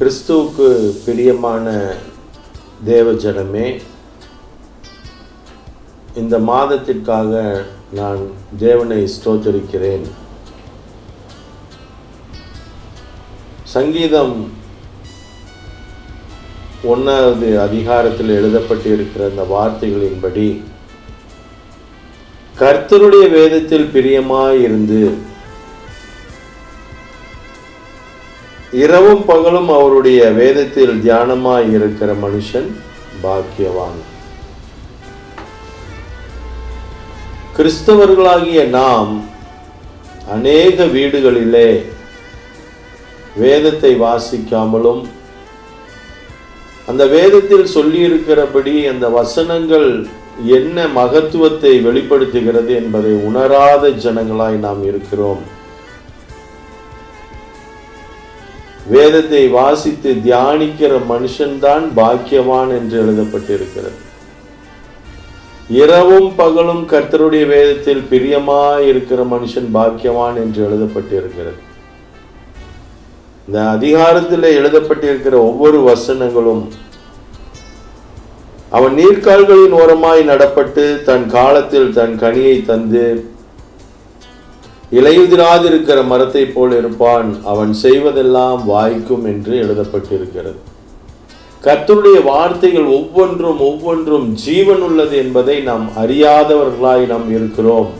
கிறிஸ்துவுக்கு பிரியமான தேவ ஜனமே இந்த மாதத்திற்காக நான் தேவனை ஸ்தோத்தரிக்கிறேன். சங்கீதம் ஒன்றாவது அதிகாரத்தில் எழுதப்பட்டு இருக்கிற அந்த வார்த்தைகளின்படி கர்த்தருடைய வேதத்தில் பிரியமாயிருந்து இரவும் பகலும் அவருடைய வேதத்தில் தியானமாய் இருக்கிற மனுஷன் பாக்கியவான். கிறிஸ்தவர்களாகிய நாம் அநேக வீடுகளிலே வேதத்தை வாசிக்காமலும் அந்த வேதத்தில் சொல்லியிருக்கிறபடி அந்த வசனங்கள் என்ன மகத்துவத்தை வெளிப்படுத்துகிறது என்பதை உணராத ஜனங்களாய் நாம் இருக்கிறோம். வேதத்தை வாசித்து தியானிக்கிற மனுஷன்தான் பாக்கியவான் என்று எழுதப்பட்டிருக்கிறது. இரவும் பகலும் கர்த்தருடைய வேதத்தில் பிரியமாய் இருக்கிற மனுஷன் பாக்கியவான் என்று எழுதப்பட்டிருக்கிறது. இந்த அதிகாரத்தில் எழுதப்பட்டிருக்கிற ஒவ்வொரு வசனங்களும் அவன் நீர்க்கால்களின் ஓரமாய் நடப்பட்டு தன் காலத்தில் தன் கனியை தந்து இலையுதிராதிருக்கிற மரத்தை போல் இருப்பான். அவன் செய்வதெல்லாம் வாய்க்கும் என்று எழுதப்பட்டிருக்கிறது. கர்த்தருடைய வார்த்தைகள் ஒவ்வொன்றும் ஒவ்வொன்றும் ஜீவன் உள்ளது என்பதை நாம் அறியாதவர்களாய் நாம் இருக்கிறோம்.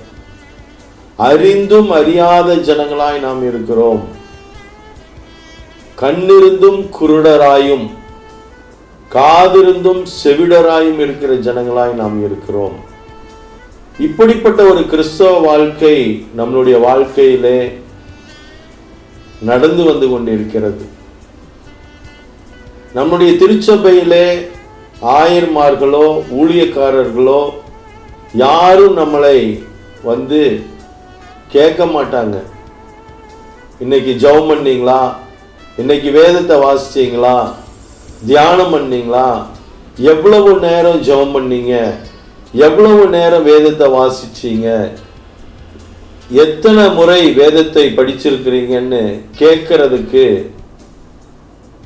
அறிந்தும் அறியாத ஜனங்களாய் நாம் இருக்கிறோம். கண்ணிருந்தும் குருடராயும் காதிருந்தும் செவிடராயும் இருக்கிற ஜனங்களாய் நாம் இருக்கிறோம். இப்படிப்பட்ட ஒரு கிறிஸ்தவ வாழ்க்கை நம்மளுடைய வாழ்க்கையிலே நடந்து வந்து கொண்டிருக்கிறது. நம்முடைய திருச்சபையிலே ஆயர்மார்களோ ஊழியக்காரர்களோ யாரும் நம்மளை வந்து கேட்க மாட்டாங்க. இன்னைக்கு ஜெபம் பண்ணீங்களா? இன்னைக்கு வேதத்தை வாசிச்சீங்களா? தியானம் பண்ணீங்களா? எவ்வளவு நேரம் ஜெபம் பண்ணீங்க? எவ்வளவு நேரம் வேதத்தை வாசிச்சீங்க? எத்தனை முறை வேதத்தை படிச்சிருக்கிறீங்கன்னு கேட்கறதுக்கு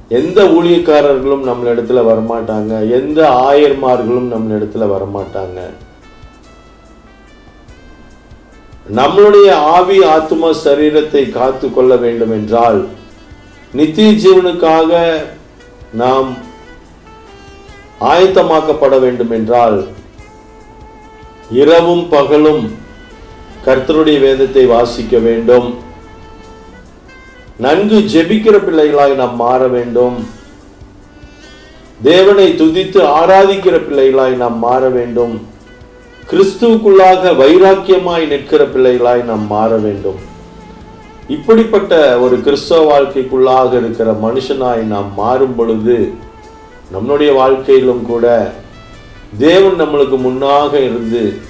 எந்த ஊழியக்காரர்களும் நம்ம இடத்துல வரமாட்டாங்க. எந்த ஆயர்மார்களும் நம்ம இடத்துல வரமாட்டாங்க. நம்மளுடைய ஆவி ஆத்ம சரீரத்தை காத்து கொள்ள வேண்டும் என்றால் நித்திய ஜீவனுக்காக நாம் ஆயத்தமாக்கப்பட வேண்டும் என்றால் இரவும் பகலும் கர்த்தருடைய வேதத்தை வாசிக்க வேண்டும். நன்கு ஜெபிக்கிற பிள்ளைகளாய் நாம் மாற வேண்டும். தேவனை துதித்து ஆராதிக்கிற பிள்ளைகளாய் நாம் மாற வேண்டும். கிறிஸ்துவுக்குள்ளாக வைராக்கியமாய் நிற்கிற பிள்ளைகளாய் நாம் மாற வேண்டும். இப்படிப்பட்ட ஒரு கிறிஸ்தவ வாழ்க்கைக்குள்ளாக இருக்கிற மனுஷனாய் நாம் மாறும் பொழுது நம்முடைய வாழ்க்கையிலும் கூட தேவன் நம்மளுக்கு முன்னாக இருந்து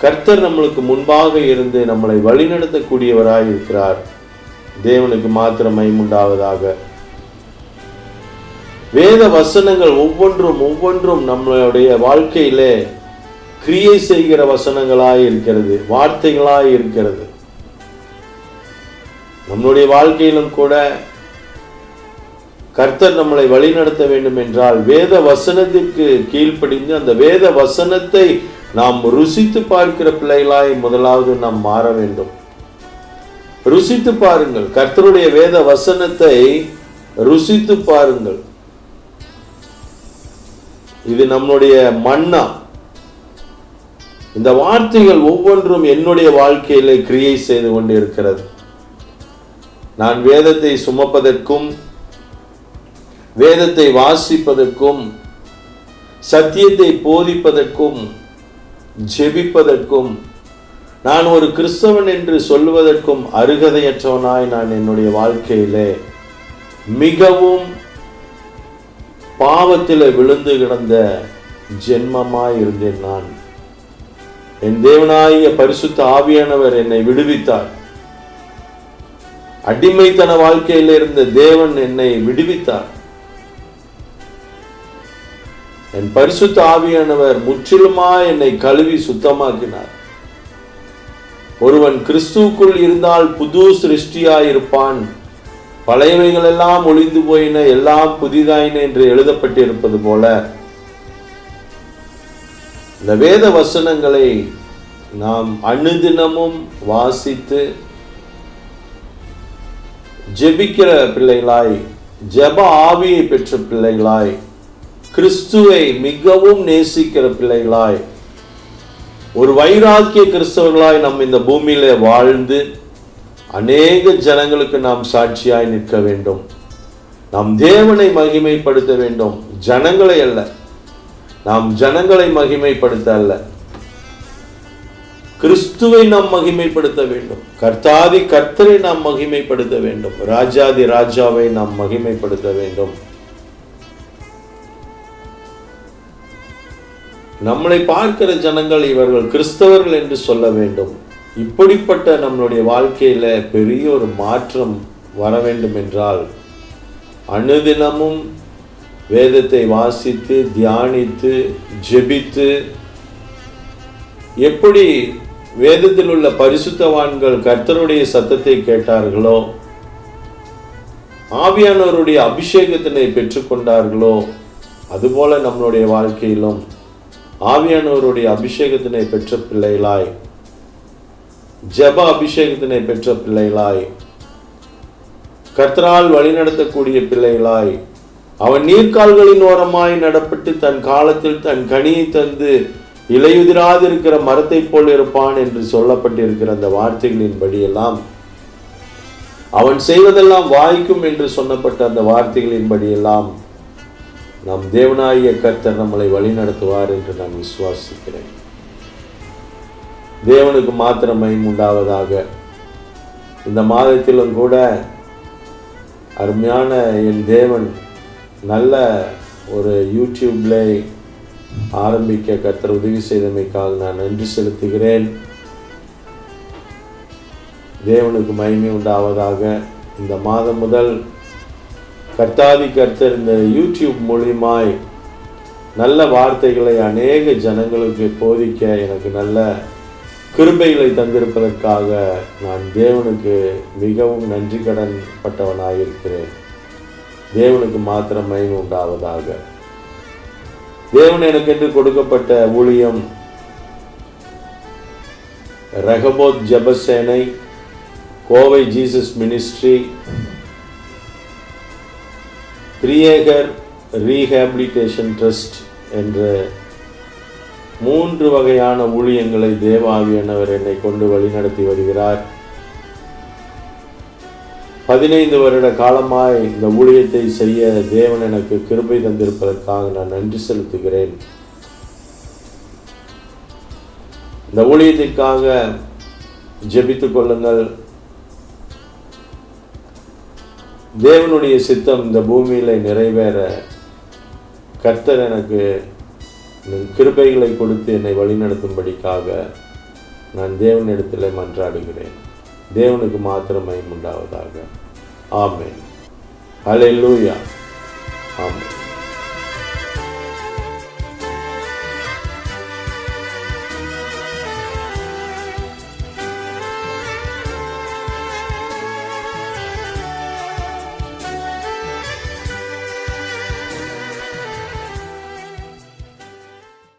கர்த்தர் நம்மளுக்கு முன்பாக இருந்து நம்மளை வழிநடத்தக்கூடியவராய் இருக்கிறார் தேவனுக்கு மாத்திரம் உண்டாவதாக வேத வசனங்கள் ஒவ்வொன்றும் ஒவ்வொன்றும் நம்மளுடைய வாழ்க்கையிலே கிரியை செய்கிற வசனங்களாய் இருக்கிறது வார்த்தைகளாய் இருக்கிறது. நம்மளுடைய வாழ்க்கையிலும் கூட கர்த்தர் நம்மளை வழிநடத்த வேண்டும் என்றால் வேத வசனத்திற்கு கீழ்ப்படிந்து அந்த வேத வசனத்தை நாம் ருசித்து பார்க்கிற பிள்ளைகளாய் முதலாவது நாம் மாற வேண்டும். ருசித்து பாருங்கள். கர்த்தருடைய வேத வசனத்தை ருசித்து பாருங்கள். இது நம்முடைய மன்னா. இந்த வார்த்தைகள் ஒவ்வொன்றும் என்னுடைய வாழ்க்கையிலே கிரியை செய்து கொண்டிருக்கிறது. நான் வேதத்தை சுமப்பதற்கும் வேதத்தை வாசிப்பதற்கும் சத்தியத்தை போதிப்பதற்கும் ஜெபிப்பதற்கும் நான் ஒரு கிறிஸ்தவன் என்று சொல்லுவதற்கும் அருகதையற்றவனாய் நான் என்னுடைய வாழ்க்கையிலே மிகவும் பாவத்தில் விழுந்து கிடந்த ஜென்மமாய் இருந்தேன் நான். என் தேவனாகிய பரிசுத்த ஆவியானவர் என்னை விடுவித்தார். அடிமைத்தன வாழ்க்கையில் இருந்த தேவன் என்னை விடுவித்தார். என் பரிசுத்த ஆவியானவர் முற்றிலுமா என்னை கழுவி சுத்தமாக்கினார். ஒருவன் கிறிஸ்துவுக்குள் இருந்தால் புது சிருஷ்டியாயிருப்பான். பழையவைகள் எல்லாம் ஒளிந்து போயின எல்லாம் புதிதாயின என்று எழுதப்பட்டிருப்பது போல. இந்த வேத வசனங்களை நாம் அனுதினமும் வாசித்து ஜெபிக்கிற பிள்ளைகளாய் ஜெப ஆவியை பெற்ற பிள்ளைகளாய் கிறிஸ்துவை மிகவும் நேசிக்கிற பிள்ளைகளாய் ஒரு வைராக்கிய கிறிஸ்தவர்களாய் நாம் இந்த பூமியில வாழ்ந்து அநேக ஜனங்களுக்கு நாம் சாட்சியாய் நிற்க வேண்டும். நாம் தேவனை மகிமைப்படுத்த வேண்டும். ஜனங்களை அல்ல. நாம் ஜனங்களை மகிமைப்படுத்த அல்ல. கிறிஸ்துவை நாம் மகிமைப்படுத்த வேண்டும். கர்த்தாதி கர்த்தரை நாம் மகிமைப்படுத்த வேண்டும். ராஜாதி ராஜாவை நாம் மகிமைப்படுத்த வேண்டும். நம்மளை பார்க்கிற ஜனங்கள் இவர்கள் கிறிஸ்தவர்கள் என்று சொல்ல வேண்டும். இப்படிப்பட்ட நம்மளுடைய வாழ்க்கையில் பெரிய ஒரு மாற்றம் வர வேண்டும் என்றால் அனுதினமும் வேதத்தை வாசித்து தியானித்து ஜெபித்து எப்படி வேதத்தில் உள்ள பரிசுத்தவான்கள் கர்த்தருடைய சத்தத்தை கேட்டார்களோ ஆவியானவருடைய அபிஷேகத்தினை பெற்றுக்கொண்டார்களோ அதுபோல நம்மளுடைய வாழ்க்கையிலும் ஆவியானவருடைய அபிஷேகத்தினை பெற்ற பிள்ளைகளாய். ஜெப அபிஷேகத்தினை பெற்ற பிள்ளைகளாய். கர்த்தரால் வழிநடத்தக்கூடிய பிள்ளைகளாய். அவன் நீர்க்கால்களின் ஓரமாய் நடப்பட்டு தன் காலத்தில் தன் கனியை தந்து இலையுதிராதிருக்கிற மரத்தை போல் இருப்பான் என்று சொல்லப்பட்டிருக்கிற அந்த வார்த்தைகளின் படியெல்லாம். அவன் செய்வதெல்லாம் வாய்க்கும் என்று சொன்னப்பட்ட அந்த வார்த்தைகளின் படியெல்லாம். நம் தேவனாகிய கர்த்தர் நம்மளை வழிநடத்துவார் என்று நான் விசுவாசிக்கிறேன். தேவனுக்கு மாத்திரமை உண்டாவதாக. இந்த மாதத்திலும் கூட அருமையான என் தேவன் நல்ல ஒரு யூடியூப்ல ஆரம்பிக்க கத்தர் உதவி செய்தமைக்காக நான் நன்றி செலுத்துகிறேன். தேவனுக்கு மகிமை உண்டாவதாக. இந்த மாதம் முதல் கர்த்தாதி கர்த்தர் இந்த யூடியூப் மூலியமாய் நல்ல வார்த்தைகளை அநேக ஜனங்களுக்கு போதிக்க எனக்கு நல்ல கிருபைகளை தந்திருப்பதற்காக நான் தேவனுக்கு மிகவும் நன்றி கடன் பட்டவனாயிருக்கிறேன். தேவனுக்கு மாத்திரம் மயம் உண்டாவதாக. தேவன் எனக்கென்று கொடுக்கப்பட்ட ஊழியம் ரகபோத் ஜபசேனை கோவை ஜீசஸ் மினிஸ்ட்ரி கிரியேகர் ரீஹேபிலிட்டேஷன் ட்ரஸ்ட் என்ற மூன்று வகையான ஊழியங்களை தேவாவியானவர் என்னை கொண்டு வழிநடத்தி வருகிறார். பதினைந்து வருட காலமாய் இந்த ஊழியத்தை செய்ய தேவன் எனக்கு கிருபை தந்திருப்பதற்காக நான் நன்றி செலுத்துகிறேன். இந்த ஊழியத்திற்காக ஜெபித்துக் கொள்ளுங்கள். தேவனுடைய சித்தம் இந்த பூமியில் நிறைவேற. கர்த்தர் எனக்கு கிருபைகளை கொடுத்து என்னை வழிநடத்தும்படிக்காக நான் தேவனிடத்தில் மன்றாடுகிறேன். தேவனுக்கு மாத்திரமையும் உண்டாவதாக. ஆமென். லூயா ஆமேன்.